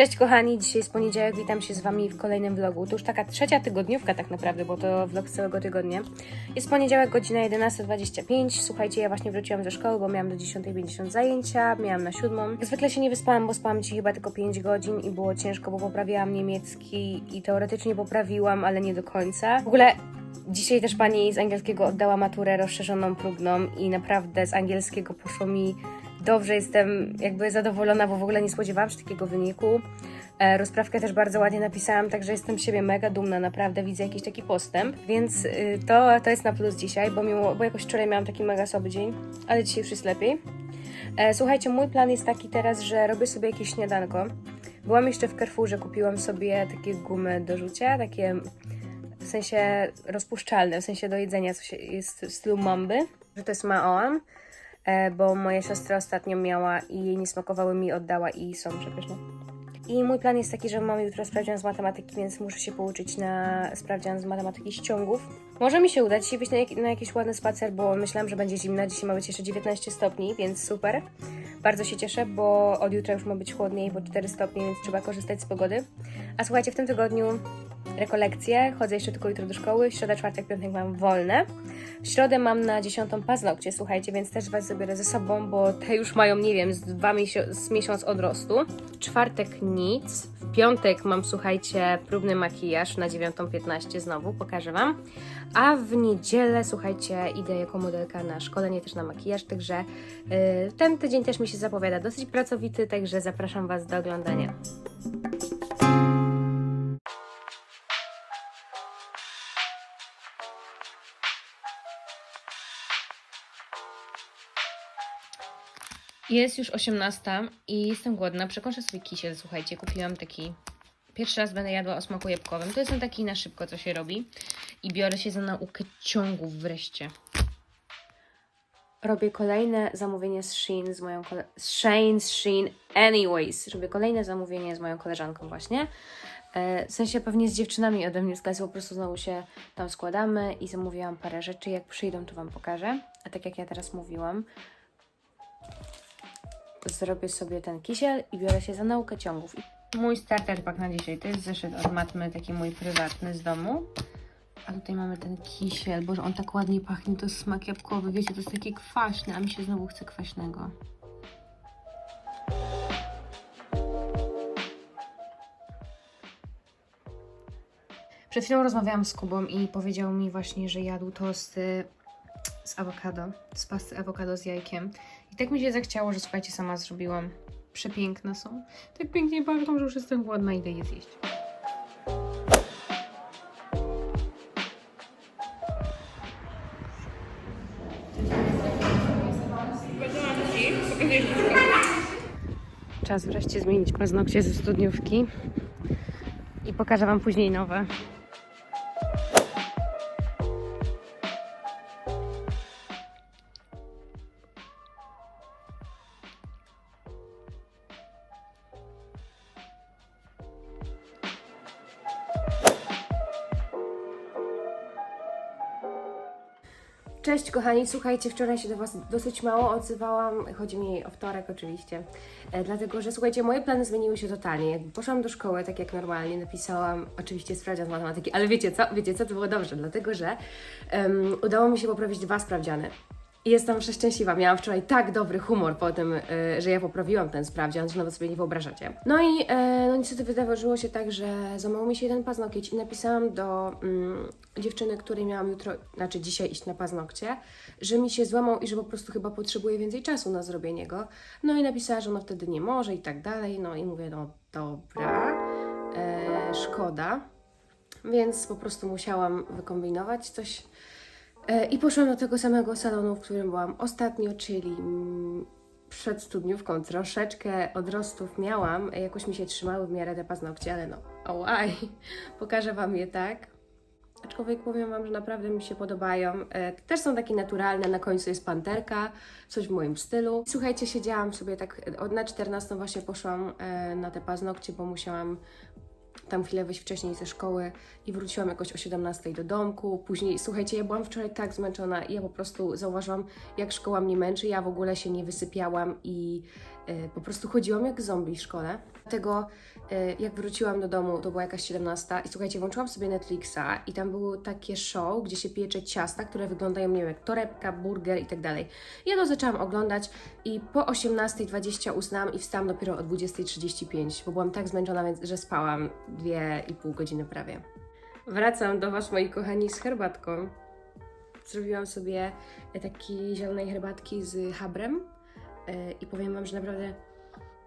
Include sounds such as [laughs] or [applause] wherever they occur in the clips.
Cześć kochani, dzisiaj jest poniedziałek, witam się z Wami w kolejnym vlogu. To już taka trzecia tygodniówka tak naprawdę, bo to vlog z całego tygodnia. Jest poniedziałek, godzina 11.25. Słuchajcie, ja właśnie wróciłam ze szkoły, bo miałam do 10.50 zajęcia, miałam na siódmą. Jak zwykle się nie wyspałam, bo spałam dzisiaj chyba tylko 5 godzin i było ciężko, bo poprawiałam niemiecki i teoretycznie poprawiłam, ale nie do końca. W ogóle Dzisiaj też pani z angielskiego oddała maturę rozszerzoną próbną i naprawdę z angielskiego poszło mi dobrze. Jestem jakby zadowolona, bo w ogóle nie spodziewałam się takiego wyniku. E, rozprawkę też bardzo ładnie napisałam, także jestem z siebie mega dumna, naprawdę widzę jakiś taki postęp, więc y, to, to jest na plus dzisiaj, bo, mimo, bo jakoś wczoraj miałam taki mega słaby dzień, ale dzisiaj już jest lepiej. E, słuchajcie, mój plan jest taki teraz, że robię sobie jakieś śniadanko. Byłam jeszcze w Carrefourze, kupiłam sobie takie gumy do rzucia, takie w sensie rozpuszczalne, w sensie do jedzenia, co jest w stylu mamby, że to jest maoam, bo moja siostra ostatnio miała i jej nie smakowały mi, oddała i są przepyszne. I mój plan jest taki, że mam jutro sprawdzian z matematyki, więc muszę się pouczyć na sprawdzian z matematyki ściągów. Może mi się uda dzisiaj wyjść na, jak, na jakiś ładny spacer, bo myślałam, że będzie zimno. Dzisiaj ma być jeszcze 19 stopni, więc super. Bardzo się cieszę, bo od jutra już ma być chłodniej, bo 4 stopnie, więc trzeba korzystać z pogody. A słuchajcie, w tym tygodniu rekolekcje, chodzę jeszcze tylko jutro do szkoły, środa, czwartek, piątek mam wolne. W środę mam na dziesiątą paznokcie, słuchajcie, więc też Was zabiorę ze sobą, bo te już mają, nie wiem, z dwa miesio- z miesiąc odrostu. Czwartek nic, w piątek mam, słuchajcie, próbny makijaż na 9.15 znowu, pokażę Wam. A w niedzielę, słuchajcie, idę jako modelka na szkolenie też na makijaż, także yy, ten tydzień też mi się zapowiada dosyć pracowity, także zapraszam Was do oglądania. Jest już 18 i jestem głodna. Przekończę sobie kisiel, słuchajcie. Kupiłam taki. Pierwszy raz będę jadła o smaku jabłkowym. To jest ten taki na szybko, co się robi. I biorę się za naukę ciągów wreszcie. Robię kolejne zamówienie z Shein z moją kole... z Shein, z Shein, anyways. Robię kolejne zamówienie z moją koleżanką właśnie. E, W sensie pewnie z dziewczynami ode mnie z klasy, po prostu znowu się tam składamy i zamówiłam parę rzeczy. Jak przyjdą, to Wam pokażę. A tak jak ja teraz mówiłam, zrobię sobie ten kisiel i biorę się za naukę ciągów. Mój starter pack na dzisiaj to jest zeszyt od Matmy, taki mój prywatny z domu. A tutaj mamy ten kisiel, boże on tak ładnie pachnie, to jest smak jabłkowy, wiecie, to jest taki kwaśny, a mi się znowu chce kwaśnego. Przed chwilą rozmawiałam z Kubą i powiedział mi właśnie, że jadł tosty z awokado, z pasty awokado z jajkiem. Tak mi się zachciało, że słuchajcie, sama zrobiłam. Przepiękne są. Tak pięknie pachną, że już jestem głodna i idę je zjeść. Czas wreszcie zmienić paznokcie ze studniówki i pokażę Wam później nowe. Cześć kochani, słuchajcie, wczoraj się do Was dosyć mało odzywałam, chodzi mi o wtorek oczywiście, e, dlatego że słuchajcie, moje plany zmieniły się totalnie. Poszłam do szkoły, tak jak normalnie, napisałam oczywiście sprawdzian z matematyki, ale wiecie co, wiecie co, to było dobrze, dlatego że em, udało mi się poprawić dwa sprawdziany. Jestem przeszczęśliwa. Miałam wczoraj tak dobry humor po tym, y, że ja poprawiłam ten sprawdzian, że nawet sobie nie wyobrażacie. No i e, no niestety wydarzyło się tak, że złamał mi się jeden paznokieć i napisałam do mm, dziewczyny, której miałam jutro, znaczy dzisiaj iść na paznokcie, że mi się złamał i że po prostu chyba potrzebuje więcej czasu na zrobienie go. No i napisała, że ona wtedy nie może i tak dalej. No i mówię, no dobra, e, szkoda. Więc po prostu musiałam wykombinować coś. E, I poszłam do tego samego salonu, w którym byłam ostatnio, czyli mm, przed studniówką. Troszeczkę odrostów miałam, e, jakoś mi się trzymały w miarę te paznokcie, ale no, ołaj, [laughs] pokażę Wam je tak. Aczkolwiek powiem Wam, że naprawdę mi się podobają. E, też są takie naturalne, na końcu jest panterka, coś w moim stylu. Słuchajcie, siedziałam sobie tak, na 14 właśnie poszłam na te paznokcie, bo musiałam tam chwilę wyjść wcześniej ze szkoły i wróciłam jakoś o 17 do domku. Później, słuchajcie, ja byłam wczoraj tak zmęczona i ja po prostu zauważyłam, jak szkoła mnie męczy. Ja w ogóle się nie wysypiałam i e, po prostu chodziłam jak zombie w szkole. Dlatego e, jak wróciłam do domu, to była jakaś 17 i słuchajcie, włączyłam sobie Netflixa i tam było takie show, gdzie się piecze ciasta, które wyglądają, nie wiem, jak torebka, burger i tak dalej. Ja to zaczęłam oglądać i po 18.20 usnęłam i wstałam dopiero o 20.35, bo byłam tak zmęczona, więc, że spałam 2,5 godziny prawie. Wracam do Was, moi kochani, z herbatką. Zrobiłam sobie takiej zielonej herbatki z habrem e, i powiem Wam, że naprawdę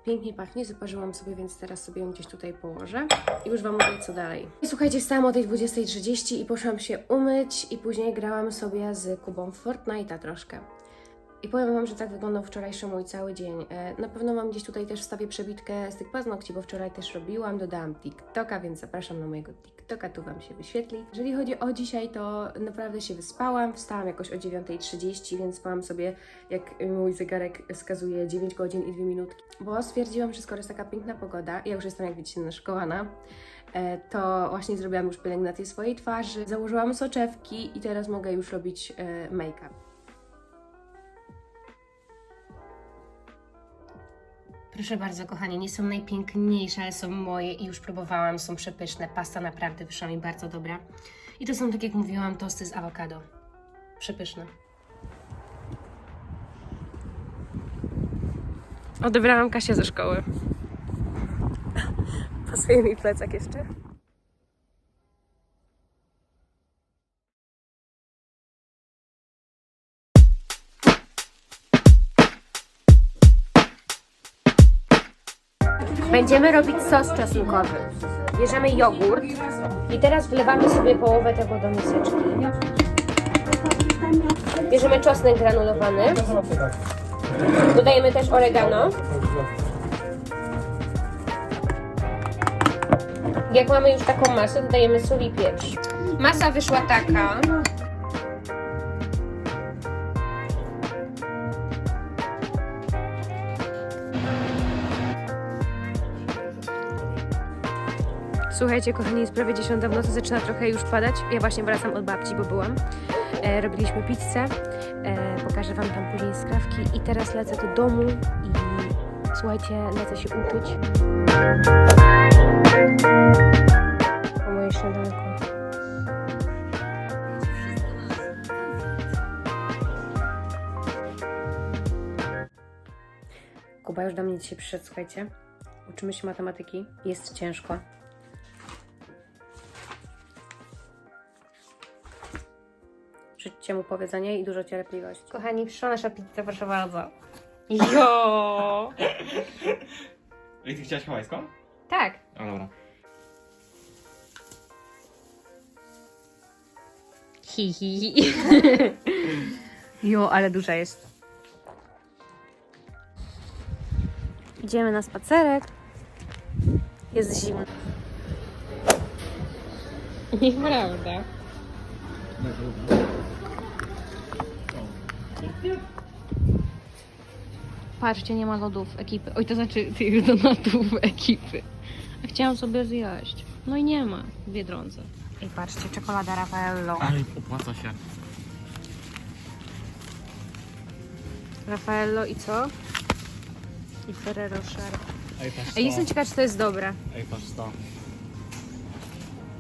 pięknie pachnie. Zaparzyłam sobie, więc teraz sobie ją gdzieś tutaj położę i już Wam mówię, co dalej. I słuchajcie, wstałam o tej 20.30 i poszłam się umyć i później grałam sobie z Kubą w Fortnite'a troszkę. I powiem Wam, że tak wyglądał wczorajszy mój cały dzień. E, Na pewno Wam gdzieś tutaj też wstawię przebitkę z tych paznokci, bo wczoraj też robiłam, dodałam TikToka, więc zapraszam na mojego TikToka, tu Wam się wyświetli. Jeżeli chodzi o dzisiaj, to naprawdę się wyspałam, wstałam jakoś o 9.30, więc spałam sobie, jak mój zegarek wskazuje 9 godzin i 2 minutki, bo stwierdziłam, że skoro jest taka piękna pogoda, ja już jestem, jak widzicie, naszkołana, e, to właśnie zrobiłam już pielęgnację swojej twarzy, założyłam soczewki i teraz mogę już robić e, make-up. Proszę bardzo, kochani, nie są najpiękniejsze, ale są moje i już próbowałam, są przepyszne. Pasta naprawdę wyszła mi bardzo dobra. I to są, tak jak mówiłam, tosty z awokado. Przepyszne. Odebrałam Kasię ze szkoły. Pasuje mi plecak jeszcze. Będziemy robić sos czosnkowy. Bierzemy jogurt i teraz wlewamy sobie połowę tego do miseczki. Bierzemy czosnek granulowany. Dodajemy też oregano. Jak mamy już taką masę, dodajemy sól i pieprz. Masa wyszła taka. Słuchajcie, kochani, jest prawie 10 w nocy, zaczyna trochę już padać. Ja właśnie wracam od babci, bo byłam. E, robiliśmy pizzę. E, pokażę Wam tam później skrawki. I teraz lecę do domu i słuchajcie, lecę się uczyć. Po moje śniadanko. Kuba już do mnie dzisiaj przyszedł, słuchajcie. Uczymy się matematyki. Jest ciężko. Życzcie mu powiedzenia i dużo cierpliwości. Kochani, przyszła nasza pizza, proszę bardzo. Jo! [laughs] Ej, ty chciałaś hawajską? Tak. O, dobra. Hi, hi, hi. Jo, ale duża jest. Idziemy na spacerek. Jest zimno. Nieprawda. Patrzcie, nie ma lodów ekipy. Oj, to znaczy [laughs] tych donatów ekipy. A chciałam sobie zjeść. No i nie ma w Biedronce. Ej, patrzcie, czekolada Raffaello. Ale opłaca się. Raffaello i co? I Ferrero Rocher. Ej, patrz Ej, jestem ciekawa, czy to jest dobre. Ej, patrz to.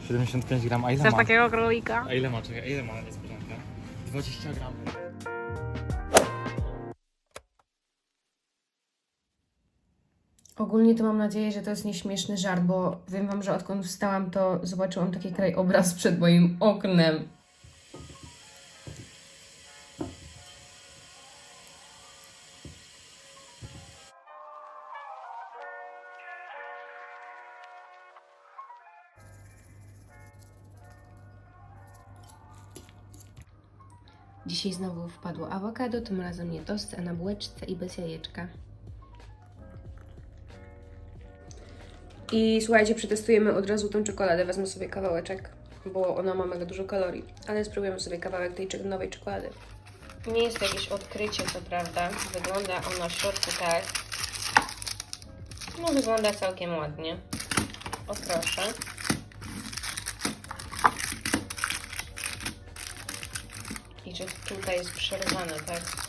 75 gram, a ile Chcesz ma? takiego królika? A ile ma? Czekaj, a ile ma niespodziankę? 20 gram. Ogólnie to mam nadzieję, że to jest nieśmieszny żart, bo wiem wam, że odkąd wstałam, to zobaczyłam taki krajobraz [laughs] przed moim oknem. Dzisiaj znowu wpadło awokado, tym razem nie tost, a na bułeczce i bez jajeczka. I słuchajcie, przetestujemy od razu tą czekoladę. Wezmę sobie kawałeczek, bo ona ma mega dużo kalorii. Ale spróbujemy sobie kawałek tej nowej czekolady. Nie jest to jakieś odkrycie, co prawda. Wygląda ona w środku tak. No wygląda całkiem ładnie. O proszę. I że tutaj jest przerwane, tak?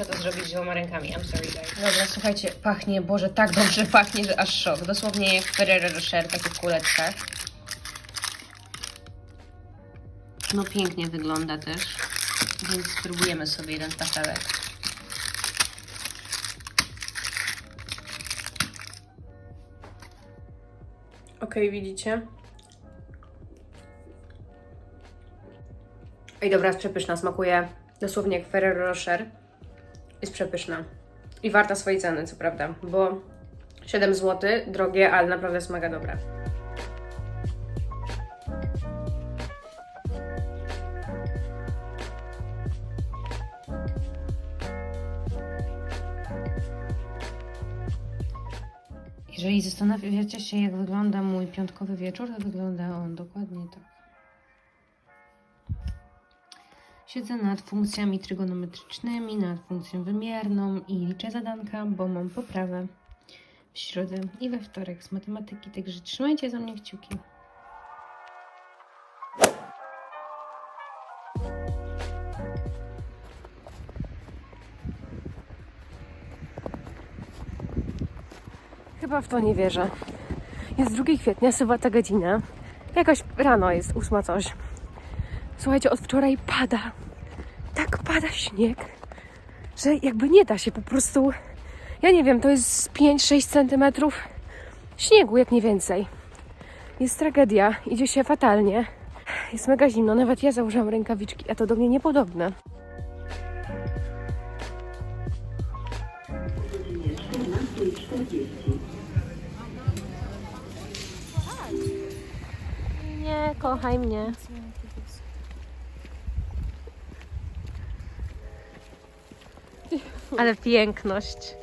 Muszę to zrobić dwoma rękami. I'm sorry, guys. Dobra, słuchajcie, pachnie, Boże, tak dobrze pachnie, że aż szok. Dosłownie jak Ferrero Rocher, takie w kuleczkach. No pięknie wygląda też, więc spróbujemy sobie jeden tafelek. Okej, widzicie? Ej, dobra, jest przepyszna, smakuje dosłownie jak Ferrero Rocher. Jest przepyszna. I warta swojej ceny, co prawda, bo 7 zł, drogie, ale naprawdę jest mega dobre. Jeżeli zastanawiacie się, jak wygląda mój piątkowy wieczór, to wygląda on dokładnie tak. Siedzę nad funkcjami trygonometrycznymi, nad funkcją wymierną i liczę zadanka, bo mam poprawę w środę i we wtorek z matematyki, także trzymajcie za mnie kciuki. Chyba w to nie wierzę. Jest 2 kwietnia, sobota godzina. Jakoś rano jest, ósma coś. Słuchajcie, od wczoraj pada. Tak pada śnieg, że jakby nie da się po prostu. Ja nie wiem, to jest 5-6 centymetrów śniegu, jak nie więcej. Jest tragedia, idzie się fatalnie. Jest mega zimno, nawet ja założyłam rękawiczki, a to do mnie niepodobne. Nie, kochaj mnie. Ale piękność.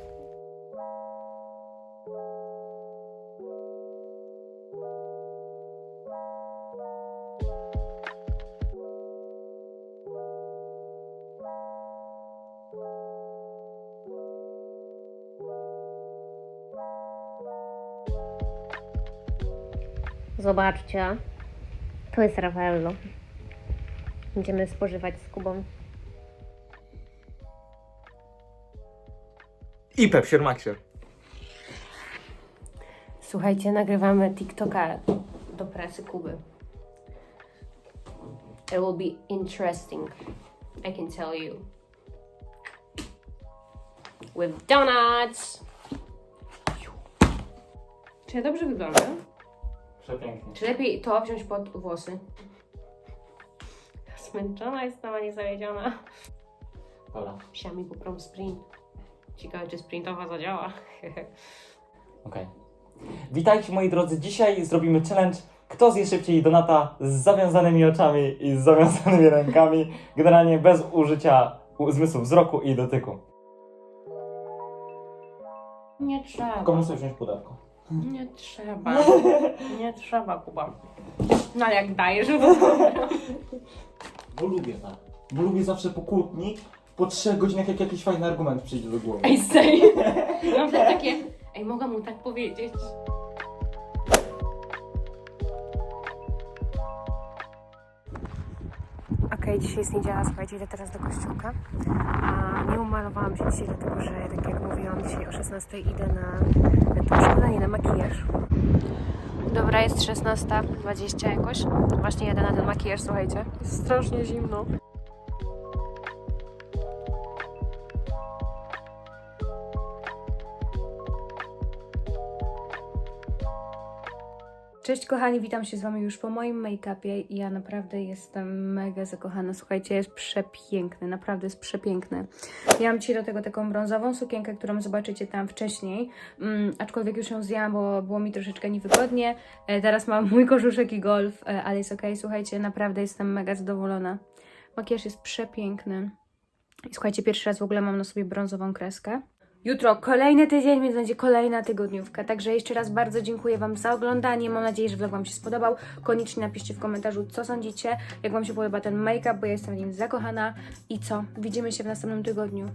Zobaczcie. To jest Rafaello. Będziemy spożywać z Kubą. I Pepsi Maxie. Słuchajcie, nagrywamy TikToka do pracy Kuby. It will be interesting. I can tell you. With donuts! Czy ja dobrze wyglądam? Przepięknie. Czy lepiej to wziąć pod włosy? Zmęczona jestem, a nie zawiedziona. Dobra, Psiami kuprą sprint. Ciekawe, czy sprintowa zadziała. okej. Witajcie moi drodzy, dzisiaj zrobimy challenge kto zje szybciej donata z zawiązanymi oczami i z zawiązanymi rękami, generalnie bez użycia u- zmysłu wzroku i dotyku. Nie trzeba. Komu sobie wziąć pudełko? Nie trzeba. [laughs] Nie trzeba, Kuba. No ale jak dajesz, Bo lubię tak. Bo lubię zawsze po kłótni, po trzech godzinach jak jakiś fajny argument przyjdzie do głowy. Ej, serio? [laughs] Ja mam wtedy takie, ej, mogę mu tak powiedzieć. Okej, dzisiaj jest niedziela, słuchajcie, idę teraz do kościółka. A nie umalowałam się dzisiaj, dlatego że, tak jak mówiłam, dzisiaj o 16 idę na to szkolenie, na makijaż. Dobra, jest 16.20 jakoś. Właśnie jadę na ten makijaż, słuchajcie. Jest strasznie zimno. Cześć kochani, witam się z Wami już po moim make-upie i ja naprawdę jestem mega zakochana. Słuchajcie, jest przepiękny, naprawdę jest przepiękny. Ja mam dzisiaj do tego taką brązową sukienkę, którą zobaczycie tam wcześniej, mm, aczkolwiek już ją zdjęłam, bo było mi troszeczkę niewygodnie. E, teraz mam mój korzuszek i golf, e, ale jest okej. Słuchajcie, naprawdę jestem mega zadowolona. Makijaż jest przepiękny. I słuchajcie, pierwszy raz w ogóle mam na sobie brązową kreskę. Jutro kolejny tydzień, więc będzie kolejna tygodniówka. Także jeszcze raz bardzo dziękuję Wam za oglądanie. Mam nadzieję, że vlog Wam się spodobał. Koniecznie napiszcie w komentarzu, co sądzicie, jak Wam się podoba ten make-up, bo ja jestem w nim zakochana. I co? Widzimy się w następnym tygodniu.